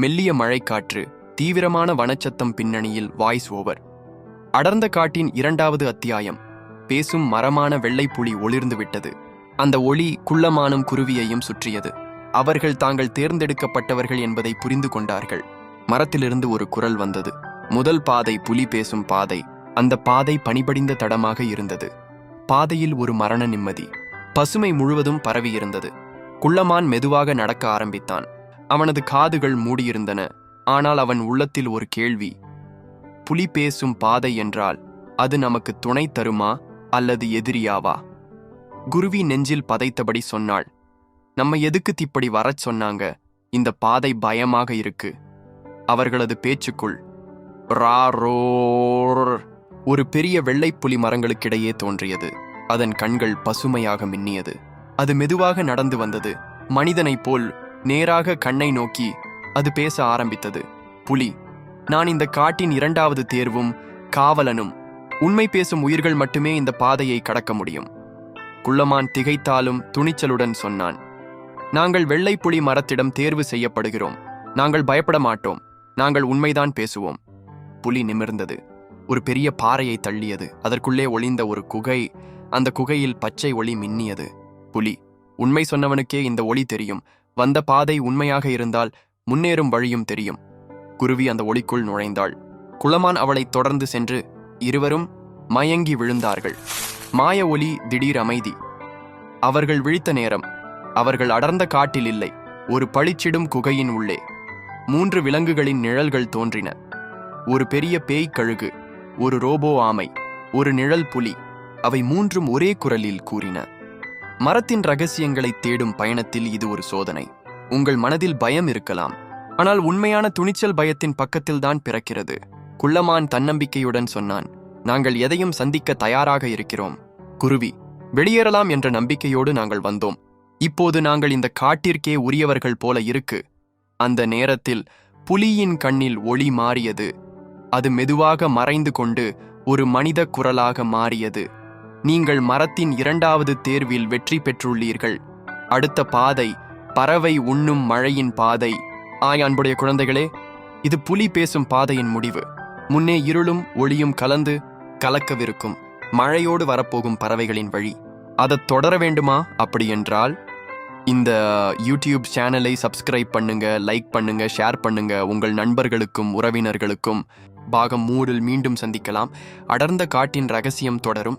மெல்லிய மழைக்காற்று தீவிரமான வனச்சத்தம் பின்னணியில் வாய்ஸ் ஓவர் அடர்ந்த காட்டின் இரண்டாவது அத்தியாயம். பேசும் மரமான வெள்ளைப்புலி ஒளிர்ந்து விட்டது. அந்த ஒளி குள்ளமானும் குருவியையும் சுற்றியது. அவர்கள் தாங்கள் தேர்ந்தெடுக்கப்பட்டவர்கள் என்பதை புரிந்து கொண்டார்கள். மரத்திலிருந்து ஒரு குரல் வந்தது. முதல் பாதை புலி பேசும் பாதை. அந்த பாதை பணிபடிந்த தடமாக இருந்தது. பாதையில் ஒரு மரண நிம்மதி. பசுமை முழுவதும் பரவியிருந்தது. குள்ளமான் மெதுவாக நடக்க ஆரம்பித்தான். அவனது காதுகள் மூடியிருந்தன. ஆனால் அவன் உள்ளத்தில் ஒரு கேள்வி. புலி பேசும் பாதை என்றால் அது நமக்கு துணை தருமா அல்லது எதிரியாவா? குருவி நெஞ்சில் பதைத்தபடி சொன்னாள். நம்ம எதுக்கு திப்படி வரச் சொன்னாங்க? இந்த பாதை பயமாக இருக்கு. அவர்களது பேச்சுக்குள் ராரோர் ஒரு பெரிய வெள்ளைப்புலி மரங்களுக்கிடையே தோன்றியது. அதன் கண்கள் பசுமையாக மின்னியது. அது மெதுவாக நடந்து வந்தது. மனிதனைப் போல் நேராக கண்ணை நோக்கி அது பேச ஆரம்பித்தது. புலி நான் இந்த காட்டின் இரண்டாவது தேர்வும் காவலனும். உண்மை பேசும் உயிர்கள் மட்டுமே இந்த பாதையை கடக்க முடியும். குள்ளமான் திகைத்தாலும் துணிச்சலுடன் சொன்னான். நாங்கள் வெள்ளை புலி மரத்திடம் தேர்வு செய்யப்படுகிறோம். நாங்கள் பயப்பட மாட்டோம். நாங்கள் உண்மைதான் பேசுவோம். புலி நிமிர்ந்தது. ஒரு பெரிய பாறையை தள்ளியது. அதற்குள்ளே ஒளிந்த ஒரு குகை அந்த குகையில் பச்சை ஒளி மின்னியது. புலி உண்மை சொன்னவனுக்கே இந்த ஒளி தெரியும். வந்த பாதை உண்மையாக இருந்தால் முன்னேறும் வழியும் தெரியும். குருவி அந்த ஒளிக்குள் நுழைந்தாள். குளமான் அவளைத் தொடர்ந்து சென்று இருவரும் மயங்கி விழுந்தார்கள். மாய ஒளி திடீர் அமைதி. அவர்கள் விழித்த நேரம். அவர்கள் அடர்ந்த காட்டில் இல்லை. ஒரு பளிச்சிடும் குகையின் உள்ளே. மூன்று விலங்குகளின் நிழல்கள் தோன்றின. ஒரு பெரிய பேய் கழுகு ஒரு ரோபோ ஆமை ஒரு நிழல் புலி அவை மூன்றும் ஒரே குரலில் கூறின. மரத்தின் ரகசியங்களை தேடும் பயணத்தில் இது ஒரு சோதனை. உங்கள் மனதில் பயம் இருக்கலாம். ஆனால் உண்மையான துணிச்சல் பயத்தின் பக்கத்தில்தான் பிறக்கிறது. குள்ளமான் தன்னம்பிக்கையுடன் சொன்னான் நாங்கள் எதையும் சந்திக்க தயாராக இருக்கிறோம். குருவி வெளியேறலாம் என்ற நம்பிக்கையோடு நாங்கள் வந்தோம். இப்போது நாங்கள் இந்த காட்டிற்கே உரியவர்கள் போல இருக்கு. அந்த நேரத்தில் புலியின் கண்ணில் ஒளி மாறியது. அது மெதுவாக மறைந்து கொண்டு ஒரு மனித குரலாக மாறியது. நீங்கள் மரத்தின் இரண்டாவது தேர்வில் வெற்றி பெற்றுள்ளீர்கள். அடுத்த பாதை பறவை உண்ணும் மழையின் பாதை. ஆய் அன்புடைய குழந்தைகளே இது புலி பேசும் பாதையின் முடிவு. முன்னே இருளும் ஒளியும் கலந்து கலக்கவிருக்கும் மழையோடு வரப்போகும் பறவைகளின் வழி. அதை தொடர வேண்டுமா? அப்படியென்றால் இந்த யூடியூப் சேனலை சப்ஸ்கிரைப் பண்ணுங்க லைக் பண்ணுங்க ஷேர் பண்ணுங்க. உங்கள் நண்பர்களுக்கும் உறவினர்களுக்கும். பாகம் மூடில் மீண்டும் சந்திக்கலாம். அடர்ந்த காட்டின் ரகசியம் தொடரும்.